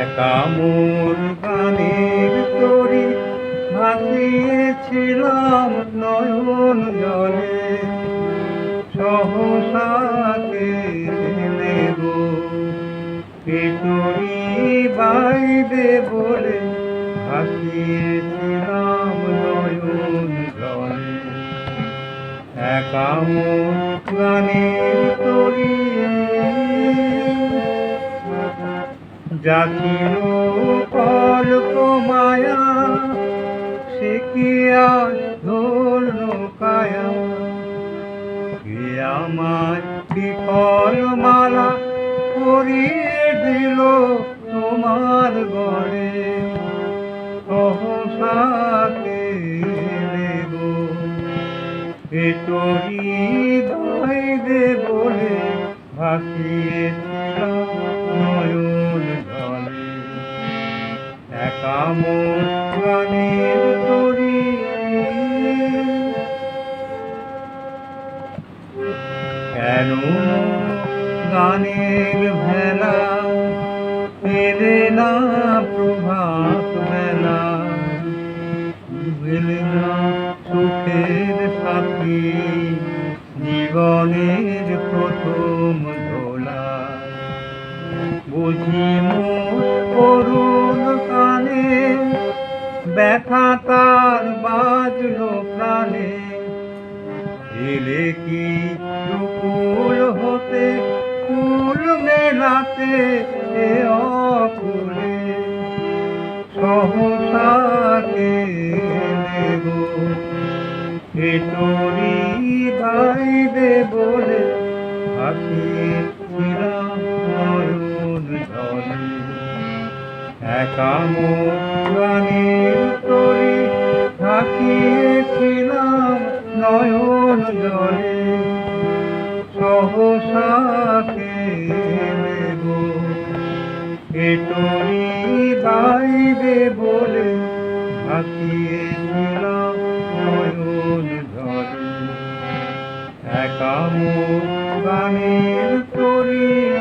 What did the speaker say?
একা মোর তরি ভাসিয়েছিলাম নয়ন জলে। সহসাকে নেব? পেটরি বাইবে বলে ভাসিয়েছিলাম নয়ন জলে। একা মোর গানের তরি জাতির কল্প মায়া, সে কি আজ ধরল কায়া? কে আমায় বিফল মালা করিয়ে দিল তোমার ঘরে সহসাকে নেব? পেটরি দাই দে বলে ভাসিয়েছিলাম নয়ন। একা মোর তরি কেন গানের ভেলা পেলে না প্রভাত বেলা পেলে না সাথী জীবনের প্রথম দোলা। বুঝি ব্যথা তার বাজলো প্রাণে। এলে কি দুকুল হতে, ফুল মেলাতে এ অকুলে। সহসাকে নেব পেটরি গাইবে বলে ভাসিয়েছিলাম নয়ন জলে। একা মোর গানের নয়ন জলে সহসাকে নেব পেটরি গাইবে বলে ভাসিয়েছিলাম নয়ন জলে। একা গানের তরি